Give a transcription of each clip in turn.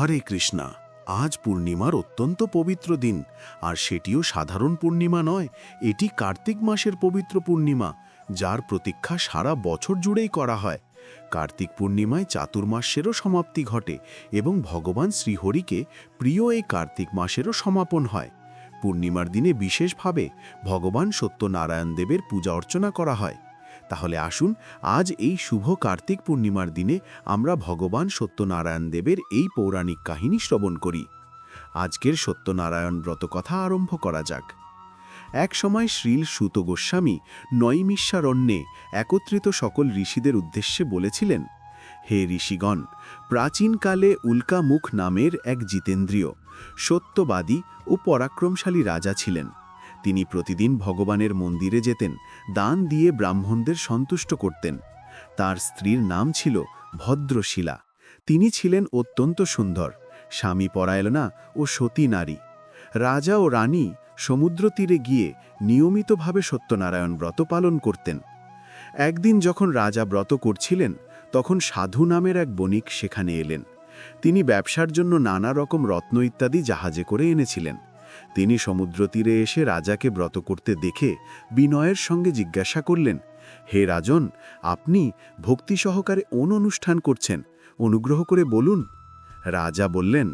হরে কৃষ্ণা, আজ পূর্ণিমার অত্যন্ত পবিত্র দিন, আর সেটিও সাধারণ পূর্ণিমা নয়, এটি কার্তিক মাসের পবিত্র পূর্ণিমা, যার প্রতীক্ষা সারা বছর জুড়েই করা হয়। কার্তিক পূর্ণিমায় চাতুর্মাসেরও সমাপ্তি ঘটে এবং ভগবান শ্রীহরিকে প্রিয় এই কার্তিক মাসেরও সমাপন হয়। পূর্ণিমার দিনে বিশেষভাবে ভগবান সত্যনারায়ণ দেবের পূজা অর্চনা করা হয়। তাহলে আসুন, আজ এই শুভ কার্তিক পূর্ণিমার দিনে আমরা ভগবান সত্যনারায়ণ দেবের এই পৌরাণিক কাহিনী শ্রবণ করি। আজকের সত্যনারায়ণ ব্রত কথা আরম্ভ করা যাক। এক সময় শ্রীল সুত গোস্বামী নৈমিষ্যারণ্যে একত্রিত সকল ঋষিদের উদ্দেশ্যে বলেছিলেন, হে ঋষিগণ, প্রাচীনকালে উল্কামুখ নামের এক জিতেন্দ্রীয়, সত্যবাদী ও পরাক্রমশালী রাজা ছিলেন। তিনি প্রতিদিন ভগবানের মন্দিরে যেতেন, দান দিয়ে ব্রাহ্মণদের সন্তুষ্ট করতেন। তার স্ত্রীর নাম ছিল ভদ্রশীলা। তিনি ছিলেন অত্যন্ত সুন্দর, স্বামী পরায়ণা ও সতী নারী। রাজা ও রানী সমুদ্র তীরে গিয়ে নিয়মিতভাবে সত্যনারায়ণ ব্রত পালন করতেন। একদিন যখন রাজা ব্রত করছিলেন, তখন সাধু নামের এক বণিক সেখানে এলেন। তিনি ব্যবসার জন্য নানা রকম রত্ন ইত্যাদি জাহাজে করে এনেছিলেন। তিনি সমুদ্র তীরে এসে রাজাকে ব্রত করতে দেখে বিনয়ের সঙ্গে জিজ্ঞাসা করলেন, হে রাজন, আপনি ভক্তি সহকারে অন অনুষ্ঠান করছেন? অনুগ্রহ করে বলুন। রাজা বললেন,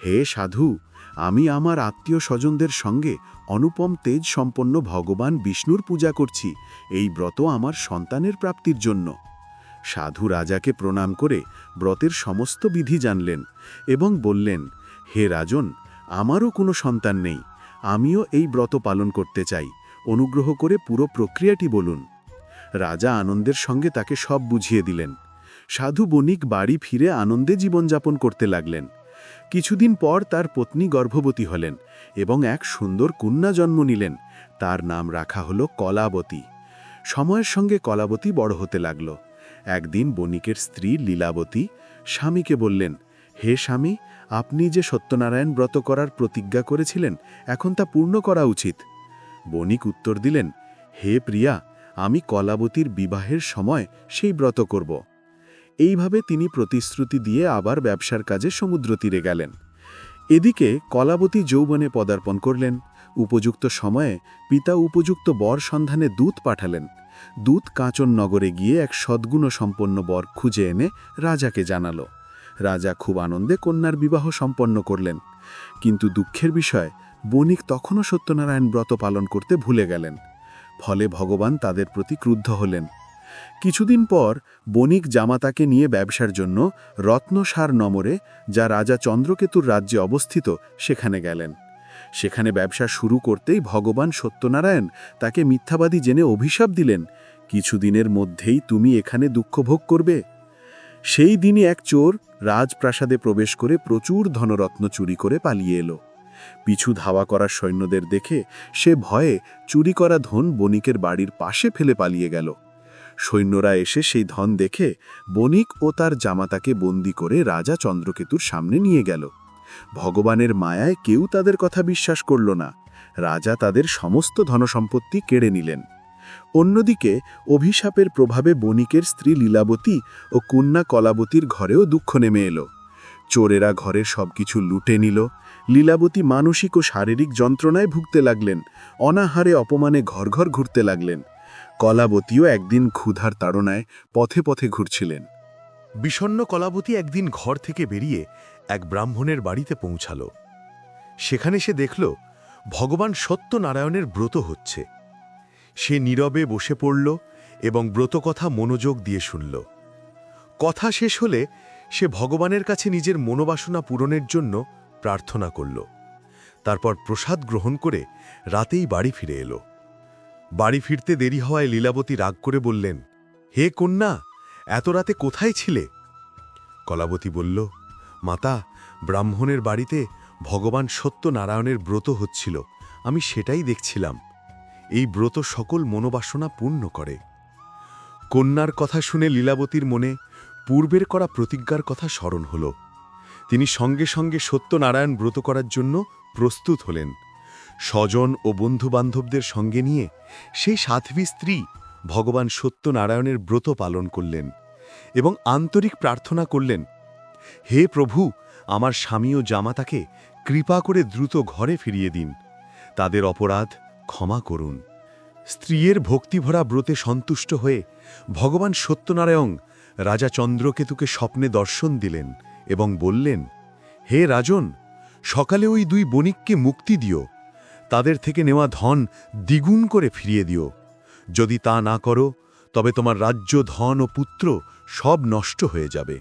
হে সাধু, আমি আমার আত্মীয় স্বজনদের সঙ্গে অনুপম তেজ সম্পন্ন ভগবান বিষ্ণুর পূজা করছি, এই ব্রত আমার সন্তানের প্রাপ্তির জন্য। সাধু রাজাকে প্রণাম করে ব্রতের সমস্ত বিধি জানলেন এবং বললেন, হে রাজন আমারও কোনো সন্তান নেই। আমিও এই ব্রত পালন করতে চাই। অনুগ্রহ করে পুরো প্রক্রিয়াটি বলুন। রাজা আনন্দের সঙ্গে তাকে সব বুঝিয়ে দিলেন। সাধু বণিক বাড়ি ফিরে আনন্দে জীবনযাপন করতে লাগলেন। কিছুদিন পর তার পত্নী গর্ভবতী হলেন এবং এক সুন্দর কন্যা জন্ম নিলেন। তার নাম রাখা হল কলাবতী। সময়ের সঙ্গে কলাবতী বড় হতে লাগল। একদিন বণিকের স্ত্রী লীলাবতী স্বামীকে বললেন, হে স্বামী আপনি যে সত্যনারায়ণ ব্রত করার প্রতিজ্ঞা করেছিলেন, এখন তা পূর্ণ করা উচিত। বণিক উত্তর দিলেন, হে প্রিয়া, আমি কলাবতীর বিবাহের সময় সেই ব্রত করব। এইভাবে তিনি প্রতিশ্রুতি দিয়ে আবার ব্যবসার কাজে সমুদ্র তীরে গেলেন। এদিকে কলাবতী যৌবনে পদার্পণ করলেন। উপযুক্ত সময়ে পিতা উপযুক্ত বর সন্ধানে দূত পাঠালেন। দূত কাঁচন নগরে গিয়ে এক সদ্গুণ সম্পন্ন বর খুঁজে এনে রাজাকে জানালো। রাজা খুব আনন্দে কন্যার বিবাহ সম্পন্ন করলেন। কিন্তু দুঃখের বিষয়, বণিক তখনও সত্যনারায়ণ ব্রত পালন করতে ভুলে গেলেন। ফলে ভগবান তাদের প্রতি ক্রুদ্ধ হলেন। কিছুদিন পর বণিক জামাতাকে নিয়ে ব্যবসার জন্য রত্নসার নমরে, যা রাজা চন্দ্রকেতুর রাজ্যে অবস্থিত, সেখানে গেলেন। সেখানে ব্যবসা শুরু করতেই ভগবান সত্যনারায়ণ তাকে মিথ্যাবাদী জেনে অভিশাপ দিলেন। কিছুদিনের মধ্যেই তুমি এখানে দুঃখ ভোগ করবে। সেই দিনই এক চোর রাজপ্রাসাদে প্রবেশ করে প্রচুর ধনরত্ন চুরি করে পালিয়ে এলো। পিছু ধাওয়া করা সৈন্যদের দেখে সে ভয়ে চুরি করা ধন বণিকের বাড়ির পাশে ফেলে পালিয়ে গেল। সৈন্যরা এসে সেই ধন দেখে বণিক ও তার জামাতাকে বন্দি করে রাজা চন্দ্রকেতুর সামনে নিয়ে গেল। ভগবানের মায়ায় কেউ তাদের কথা বিশ্বাস করল না। রাজা তাদের সমস্ত ধনসম্পত্তি কেড়ে নিলেন। অন্যদিকে অভিশাপের প্রভাবে বণিকের স্ত্রী লীলাবতী ও কন্যা কলাবতীর ঘরেও দুঃখ নেমে এলো। চোরেরা ঘরের সবকিছু লুটে নিল। লীলাবতী মানসিক ও শারীরিক যন্ত্রণায় ভুগতে লাগলেন, অনাহারে অপমানে ঘর ঘর ঘুরতে লাগলেন। কলাবতীও একদিন ক্ষুধার তাড়নায় পথে পথে ঘুরছিলেন। বিষণ্ন কলাবতী একদিন ঘর থেকে বেরিয়ে এক ব্রাহ্মণের বাড়িতে পৌঁছাল। সেখানে সে দেখল, ভগবান সত্যনারায়ণের ব্রত হচ্ছে। সে নীরবে বসে পড়ল এবং ব্রতকথা মনোযোগ দিয়ে শুনল। কথা শেষ হলে সে ভগবানের কাছে নিজের মনোবাসনা পূরণের জন্য প্রার্থনা করল। তারপর প্রসাদ গ্রহণ করে রাতেই বাড়ি ফিরে এলো। বাড়ি ফিরতে দেরি হওয়ায় লীলাবতী রাগ করে বললেন, হে কন্যা, এত রাতে কোথায় ছিলে? কলাবতী বলল, মাতা, ব্রাহ্মণের বাড়িতে ভগবান সত্যনারায়ণের ব্রত হচ্ছিল। আমি সেটাই দেখছিলাম। এই ব্রত সকল মনোবাসনা পূর্ণ করে। কন্যার কথা শুনে লীলাবতীর মনে পূর্বের করা প্রতিজ্ঞার কথা স্মরণ হল। তিনি সঙ্গে সঙ্গে সত্যনারায়ণ ব্রত করার জন্য প্রস্তুত হলেন। স্বজন ও বন্ধুবান্ধবদের সঙ্গে নিয়ে সেই সাধ্বী স্ত্রী ভগবান সত্যনারায়ণের ব্রত পালন করলেন এবং আন্তরিক প্রার্থনা করলেন, হে প্রভু, আমার স্বামী ও জামাতাকে কৃপা করে দ্রুত ঘরে ফিরিয়ে দিন। তাদের অপরাধ ক্ষমা করুন। স্ত্রীর ভক্তিভরা ব্রতে সন্তুষ্ট হয়ে ভগবান সত্যনারায়ণ রাজা চন্দ্রকেতুকে স্বপ্নে দর্শন দিলেন এবং বললেন, হে রাজন, সকালে ওই দুই বণিককে মুক্তি দিও। তাদের থেকে নেওয়া ধন দ্বিগুণ করে ফিরিয়ে দিও। যদি তা না করো, তবে তোমার রাজ্য, ধন ও পুত্র সব নষ্ট হয়ে যাবে।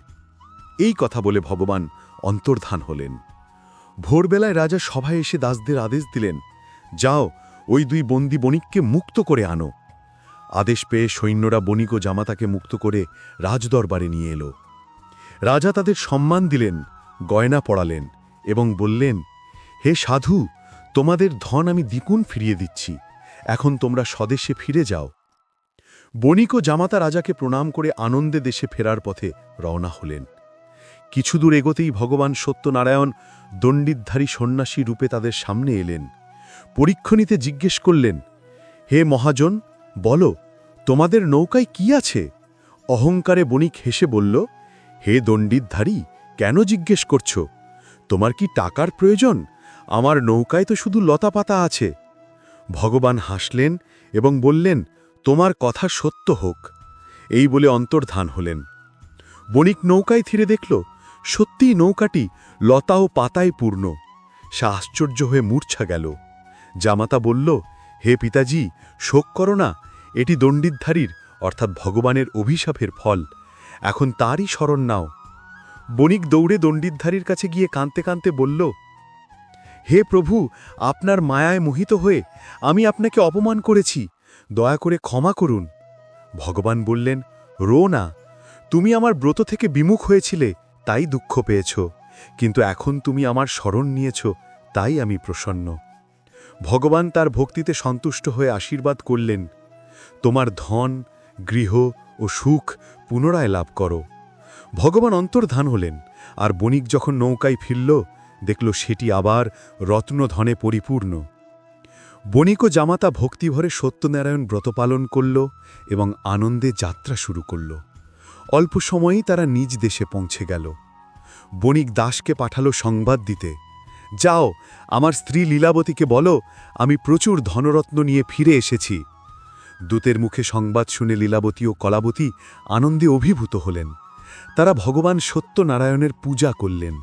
এই কথা বলে ভগবান অন্তর্ধান হলেন। ভোরবেলায় রাজা সভায় এসে দাসদের আদেশ দিলেন, যাও ওই দুই বন্দি বণিককে মুক্ত করে আনো। আদেশ পেয়ে সৈন্যরা বণিক ও জামাতাকে মুক্ত করে রাজদরবারে নিয়ে এলো। রাজা তাদের সম্মান দিলেন, গয়না পড়ালেন এবং বললেন, হে সাধু, তোমাদের ধন আমি দ্বিগুণ ফিরিয়ে দিচ্ছি। এখন তোমরা স্বদেশে ফিরে যাও বণিক ও জামাতা রাজাকে প্রণাম করে আনন্দে দেশে ফেরার পথে রওনা হলেন। কিছু দূর এগোতেই ভগবান সত্যনারায়ণ দণ্ডিতধারী সন্ন্যাসী রূপে তাদের সামনে এলেন। পরীক্ষণীতে জিজ্ঞেস করলেন, হে মহাজন, বলো, তোমাদের নৌকায় কি আছে? অহংকারে বণিক হেসে বলল, হে দণ্ডিতধারী, কেন জিজ্ঞেস করছ? তোমার কি টাকার প্রয়োজন? আমার নৌকায় তো শুধু লতাপাতা আছে। ভগবান হাসলেন এবং বললেন, তোমার কথা সত্য হোক। এই বলে অন্তর্ধান হলেন। বণিক নৌকায় থিরে দেখল, সত্যিই নৌকাটি লতা ও পাতায় পূর্ণ। সে আশ্চর্য হয়ে মূর্ছা গেল। জামাতা বলল, হে পিতাজি, শোক করো না, এটি দণ্ডিতধারীর, অর্থাৎ ভগবানের অভিশাপের ফল। এখন তারই স্মরণ নাও। বণিক দৌড়ে দণ্ডিতধারীর কাছে গিয়ে কাঁদতে কাঁদতে বলল, হে প্রভু, আপনার মায়ায় মোহিত হয়ে আমি আপনাকে অপমান করেছি, দয়া করে ক্ষমা করুন। ভগবান বললেন, রো না, তুমি আমার ব্রত থেকে বিমুখ হয়েছিলে, তাই দুঃখ পেয়েছ, কিন্তু এখন তুমি আমার স্মরণ নিয়েছ, তাই আমি প্রসন্ন। ভগবান তার ভক্তিতে সন্তুষ্ট হয়ে আশীর্বাদ করলেন। তোমার ধন, গৃহ ও সুখ পুনরায় লাভ করো। ভগবান অন্তর্ধান হলেন, আর বণিক যখন নৌকায় ফিরল, দেখল সেটি আবার রত্নধনে পরিপূর্ণ। বণিক ও জামাতা ভক্তিভরে সত্যনারায়ণ ব্রত পালন করল এবং আনন্দে যাত্রা শুরু করল। অল্প সময়েই তারা নিজ দেশে পৌঁছে গেল। বণিক দাসকে পাঠালো সংবাদ দিতে। যাও, আমার স্ত্রী লীলাবতীকে বলো, আমি প্রচুর ধনরত্ন নিয়ে ফিরে এসেছি। দূতের মুখে সংবাদ শুনে লীলাবতী ও কলাবতী আনন্দে অভিভূত হলেন। তারা ভগবান সত্যনারায়ণের পূজা করলেন।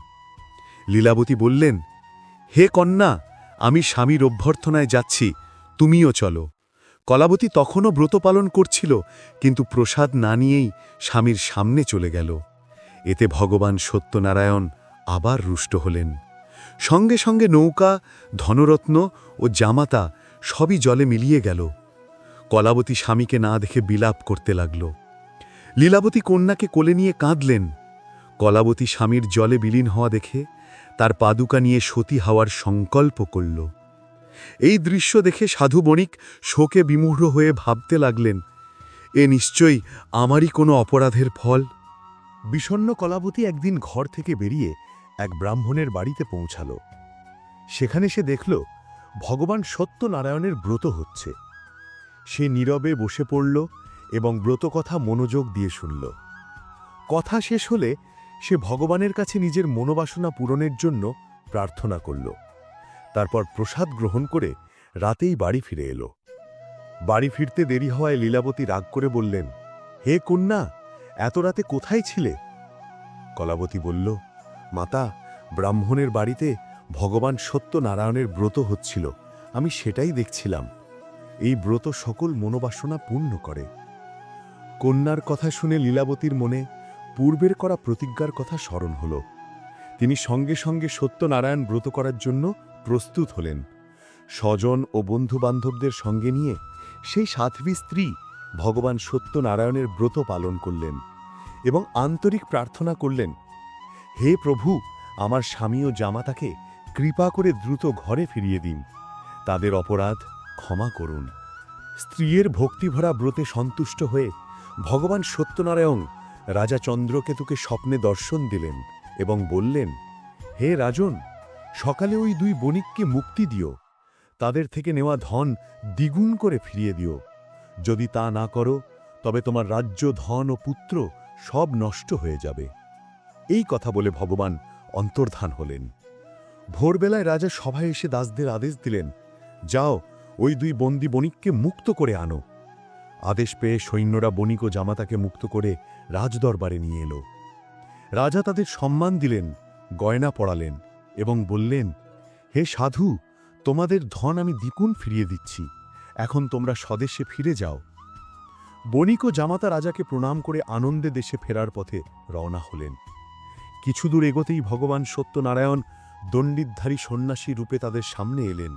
লীলাবতী বললেন, হে কন্যা, আমি স্বামীর অভ্যর্থনায় যাচ্ছি, তুমিও চলো। কলাবতী তখনও ব্রত পালন করছিল, কিন্তু প্রসাদ না নিয়েই স্বামীর সামনে চলে গেল। এতে ভগবান সত্যনারায়ণ আবার রুষ্ট হলেন। সঙ্গে সঙ্গে নৌকা, ধনরত্ন ও জামাতা সবই জলে মিলিয়ে গেল। কলাবতী স্বামীকে না দেখে বিলাপ করতে লাগল। লীলাবতী কন্যাকে কোলে নিয়ে কাঁদলেন। কলাবতী স্বামীর জলে বিলীন হওয়া দেখে তার পাদুকা নিয়ে সতী হওয়ার সংকল্প করল। এই দৃশ্য দেখে সাধু বণিক শোকে বিমূঢ় হয়ে ভাবতে লাগলেন, এ নিশ্চয়ই আমারই কোনো অপরাধের ফল? বিষণ্ন কলাবতী একদিন ঘর থেকে বেরিয়ে এক ব্রাহ্মণের বাড়িতে পৌঁছাল। সেখানে সে দেখল, ভগবান সত্যনারায়ণের ব্রত হচ্ছে। সে নীরবে বসে পড়ল এবং ব্রতকথা মনোযোগ দিয়ে শুনল। কথা শেষ হলে সে ভগবানের কাছে নিজের মনোবাসনা পূরণের জন্য প্রার্থনা করল। তারপর প্রসাদ গ্রহণ করে রাতেই বাড়ি ফিরে এলো। বাড়ি ফিরতে দেরি হওয়ায় লীলাবতী রাগ করে বললেন, হে কন্যা, এত রাতে কোথায় ছিলে? কলাবতী বলল মাতা, ব্রাহ্মণের বাড়িতে ভগবান সত্যনারায়ণের ব্রত হচ্ছিল। আমি সেটাই দেখছিলাম। এই ব্রত সকল মনোবাসনা পূর্ণ করে। কন্যার কথা শুনে লীলাবতীর মনে পূর্বের করা প্রতিজ্ঞার কথা স্মরণ হল। তিনি সঙ্গে সঙ্গে সত্যনারায়ণ ব্রত করার জন্য প্রস্তুত হলেন। স্বজন ও বন্ধুবান্ধবদের সঙ্গে নিয়ে সেই সাধ্বী স্ত্রী ভগবান সত্যনারায়ণের ব্রত পালন করলেন এবং আন্তরিক প্রার্থনা করলেন হে প্রভু, আমার স্বামী ও জামাতাকে কৃপা করে দ্রুত ঘরে ফিরিয়ে দিন। তাদের অপরাধ ক্ষমা করুন। স্ত্রীর ভক্তিভরা ব্রতে সন্তুষ্ট হয়ে ভগবান সত্যনারায়ণ রাজা চন্দ্রকেতুকে স্বপ্নে দর্শন দিলেন এবং বললেন, হে রাজন, সকালে ওই দুই বণিককে মুক্তি দিও। তাদের থেকে নেওয়া ধন দ্বিগুণ করে ফিরিয়ে দিও। যদি তা না করো, তবে তোমার রাজ্য ধন ও পুত্র সব নষ্ট হয়ে যাবে। এই কথা বলে ভগবান অন্তর্ধান হলেন। ভোরবেলায় রাজা সভায় এসে দাসদের আদেশ দিলেন, যাও, ওই দুই বন্দি বণিককে মুক্ত করে আনো। আদেশ পেয়ে সৈন্যরা বণিক ও জামাতাকে মুক্ত করে রাজদরবারে নিয়ে এলো। রাজা তাদের সম্মান দিলেন, গয়না পড়ালেন এবং বললেন, হে সাধু, তোমাদের ধন আমি দ্বিগুণ ফিরিয়ে দিচ্ছি, এখন তোমরা স্বদেশে ফিরে যাও। বণিক ও জামাতা রাজাকে প্রণাম করে আনন্দে দেশে ফেরার পথে রওনা হলেন। কিছু দূর এগোতেই ভগবান সত্যনারায়ণ দণ্ডিতধারী সন্ন্যাসী রূপে তাদের সামনে এলেন।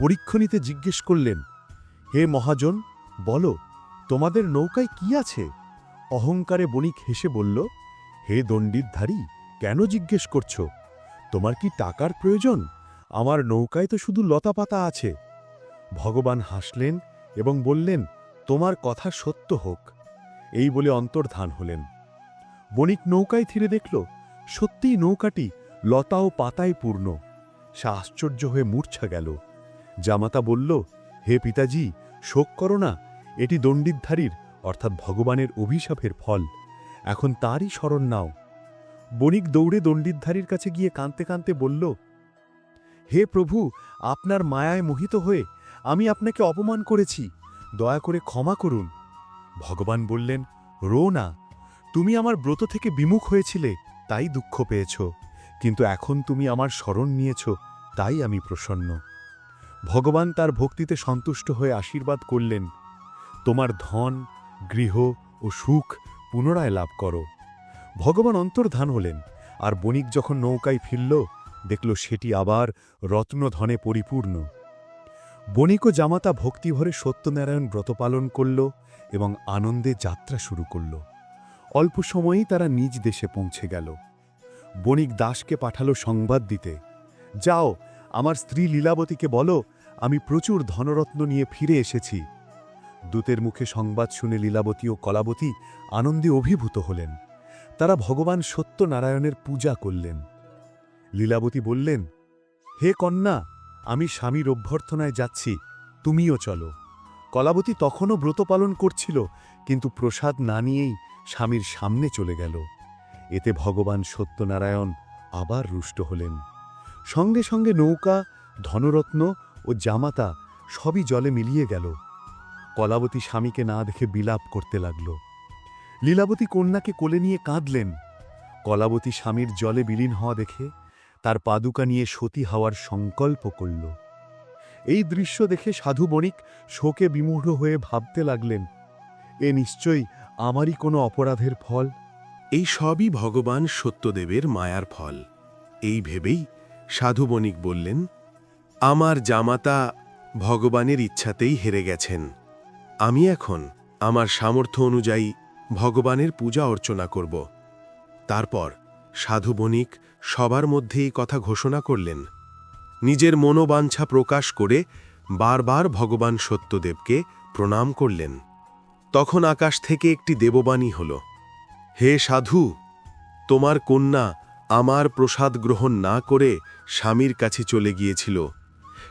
পরীক্ষণীতে জিজ্ঞেস করলেন, হে মহাজন, বলো, তোমাদের নৌকায় কি আছে? অহংকারে বণিক হেসে বলল, হে দণ্ডিতধারী, কেন জিজ্ঞেস করছ? তোমার কি টাকার প্রয়োজন? আমার নৌকায় তো শুধু লতাপাতা আছে। ভগবান হাসলেন এবং বললেন, তোমার কথা সত্য হোক। এই বলে অন্তর্ধান হলেন। বণিক নৌকায় থিরে দেখল সত্যিই নৌকাটি লতা ও পাতায় পূর্ণ। সে আশ্চর্য হয়ে মূর্ছা গেল। জামাতা বলল, হে পিতাজি, শোক করো না, এটি দণ্ডিতধারীর, অর্থাৎ ভগবানের অভিশাপের ফল। এখন তারই স্মরণ নাও। বণিক দৌড়ে দণ্ডিতধারীর কাছে গিয়ে কাঁদতে কাঁদতে বলল, হে প্রভু, আপনার মায়ায় মোহিত হয়ে আমি আপনাকে অপমান করেছি। দয়া করে ক্ষমা করুন। ভগবান বললেন, রো না, তুমি আমার ব্রত থেকে বিমুখ হয়েছিলে। তাই দুঃখ পেয়েছ, কিন্তু এখন তুমি আমার স্মরণ নিয়েছ, তাই আমি প্রসন্ন। ভগবান তার ভক্তিতে সন্তুষ্ট হয়ে আশীর্বাদ করলেন, তোমার ধন, গৃহ ও সুখ পুনরায় লাভ করো। ভগবান অন্তর্ধান হলেন, আর বণিক যখন নৌকায় ফিরল, দেখল সেটি আবার রত্নধনে পরিপূর্ণ। বণিক ও জামাতা ভক্তিভরে সত্যনারায়ণ ব্রত পালন করল এবং আনন্দে যাত্রা শুরু করল। অল্প সময়েই তারা নিজ দেশে পৌঁছে গেল। বণিক দাসকে পাঠালো সংবাদ দিতে। যাও, আমার স্ত্রী লীলাবতীকে বলো, আমি প্রচুর ধনরত্ন নিয়ে ফিরে এসেছি। দূতের মুখে সংবাদ শুনে লীলাবতী ও কলাবতী আনন্দে অভিভূত হলেন। তারা ভগবান সত্যনারায়ণের পূজা করলেন। লীলাবতী বললেন, হে কন্যা, আমি স্বামীর অভ্যর্থনায় যাচ্ছি, তুমিও চলো। কলাবতী তখনও ব্রত পালন করছিল, কিন্তু প্রসাদ না নিয়েই স্বামীর সামনে চলে গেল। এতে ভগবান সত্যনারায়ণ আবার রুষ্ট হলেন। সঙ্গে সঙ্গে নৌকা, ধনরত্ন ও জামাতা সবই জলে মিলিয়ে গেল। কলাবতী স্বামীকে না দেখে বিলাপ করতে লাগল। লীলাবতী কন্যাকে কোলে নিয়ে কাঁদলেন। কলাবতী স্বামীর জলে বিলীন হওয়া দেখে তার পাদুকা নিয়ে সতী হওয়ার সংকল্প করল। এই দৃশ্য দেখে সাধু বণিক শোকে বিমূঢ় হয়ে ভাবতে লাগলেন, এ নিশ্চয়ই আমারই কোনো অপরাধের ফল? এই সবই ভগবান সত্যদেবের মায়ার ফল। এই ভেবেই সাধু বণিক বললেন, আমার জামাতা ভগবানের ইচ্ছাতেই হেরে গেছেন। আমি এখন আমার সামর্থ্য অনুযায়ী ভগবানের পূজা অর্চনা করব। তারপর সাধু বণিক সবার মধ্যে এই কথা ঘোষণা করলেন। নিজের মনোবাঞ্ছা প্রকাশ করে বারবার ভগবান সত্যদেবকে প্রণাম করলেন। তখন আকাশ থেকে একটি দেববাণী হল, হে সাধু, তোমার কন্যা আমার প্রসাদ গ্রহণ না করে স্বামীর কাছে চলে গিয়েছিল।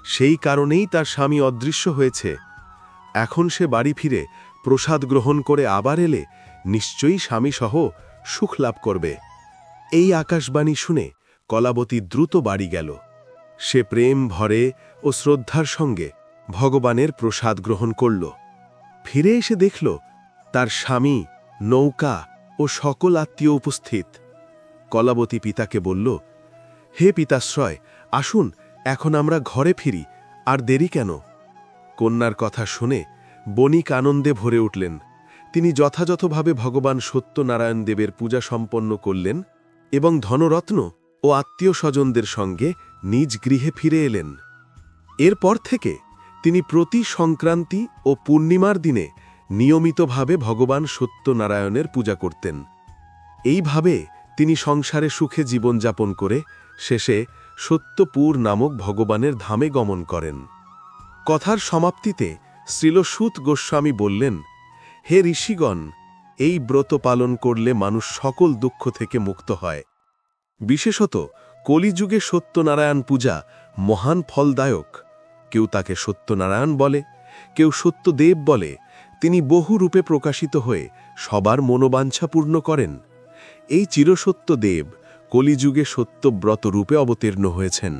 সেই কারণেই তার স্বামী অদৃশ্য হয়েছে। এখন সে বাড়ি ফিরে প্রসাদ গ্রহণ করে আবার এলে নিশ্চয়ই স্বামীসহ সুখ লাভ করবে। এই আকাশবাণী শুনে কলাবতী দ্রুত বাড়ি গেল। সে প্রেম, ভরে ও শ্রদ্ধার সঙ্গে ভগবানের প্রসাদ গ্রহণ করল। ফিরে এসে দেখল তার স্বামী, নৌকা ও সকল আত্মীয় উপস্থিত। কলাবতী পিতাকে বলল, হে পিতাশ্রয়, আসুন, এখন আমরা ঘরে ফিরি, আর দেরি কেন? কন্যার কথা শুনে বণিক আনন্দে ভরে উঠলেন। তিনি যথাযথভাবে ভগবান সত্যনারায়ণ দেবের পূজা সম্পন্ন করলেন এবং ধনরত্ন ও আত্মীয় স্বজনদের সঙ্গে নিজ গৃহে ফিরে এলেন। এরপর থেকে তিনি প্রতি সংক্রান্তি ও পূর্ণিমার দিনে নিয়মিতভাবে ভগবান সত্যনারায়ণের পূজা করতেন। এইভাবে তিনি সংসারে সুখে জীবনযাপন করে শেষে সত্যপুর নামক ভগবানের ধামে গমন করেন। কথার সমাপ্তিতে শ্রীলসূত গোস্বামী বললেন, হে ঋষিগণ, এই ব্রত পালন করলে মানুষ সকল দুঃখ থেকে মুক্ত হয়। বিশেষত কলিযুগে সত্যনারায়ণ পূজা মহান ফলদায়ক। কেউ তাকে সত্যনারায়ণ বলে, কেউ সত্যদেব বলে, তিনি বহু রূপে প্রকাশিত হয়ে সবার মনোবাঞ্ছা পূর্ণ করেন। এই চিরসত্য দেব কলিযুগে সত্যব্রত রূপে অবতীর্ণ হয়েছেন।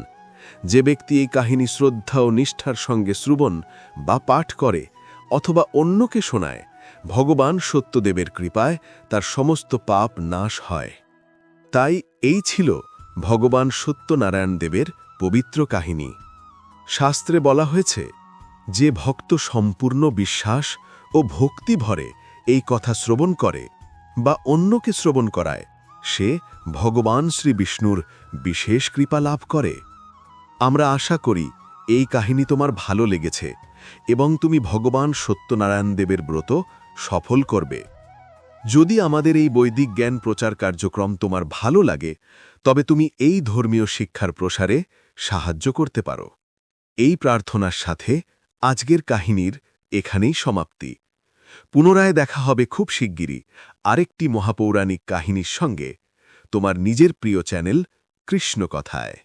যে ব্যক্তি এই কাহিনী শ্রদ্ধা ও নিষ্ঠার সঙ্গে শ্রবণ বা পাঠ করে অথবা অন্যকে শোনায়, ভগবান সত্যদেবের কৃপায় তার সমস্ত পাপ নাশ হয়। তাই এই ছিল ভগবান সত্যনারায়ণ দেবের পবিত্র কাহিনী। শাস্ত্রে বলা হয়েছে, যে ভক্ত সম্পূর্ণ বিশ্বাস ও ভক্তি ভরে এই কথা শ্রবণ করে বা অন্যকে শ্রবণ করায়, সে ভগবান শ্রী বিষ্ণুর বিশেষ কৃপা লাভ করে। আমরা আশা করি এই কাহিনী তোমার ভালো লেগেছে এবং তুমি ভগবান সত্যনারায়ণ দেবের ব্রত সফল করবে। যদি আমাদের এই বৈদিক জ্ঞান প্রচার কার্যক্রম তোমার ভালো লাগে, তবে তুমি এই ধর্মীয় শিক্ষার প্রসারে সাহায্য করতে পারো। এই প্রার্থনার সাথে আজকের কাহিনীর এখানেই সমাপ্তি। পুনরায় দেখা হবে খুব শিগগিরই আরেকটি মহাপৌরাণিক কাহিনীর সঙ্গে। তোমার নিজের প্রিয় চ্যানেল কৃষ্ণ কথায়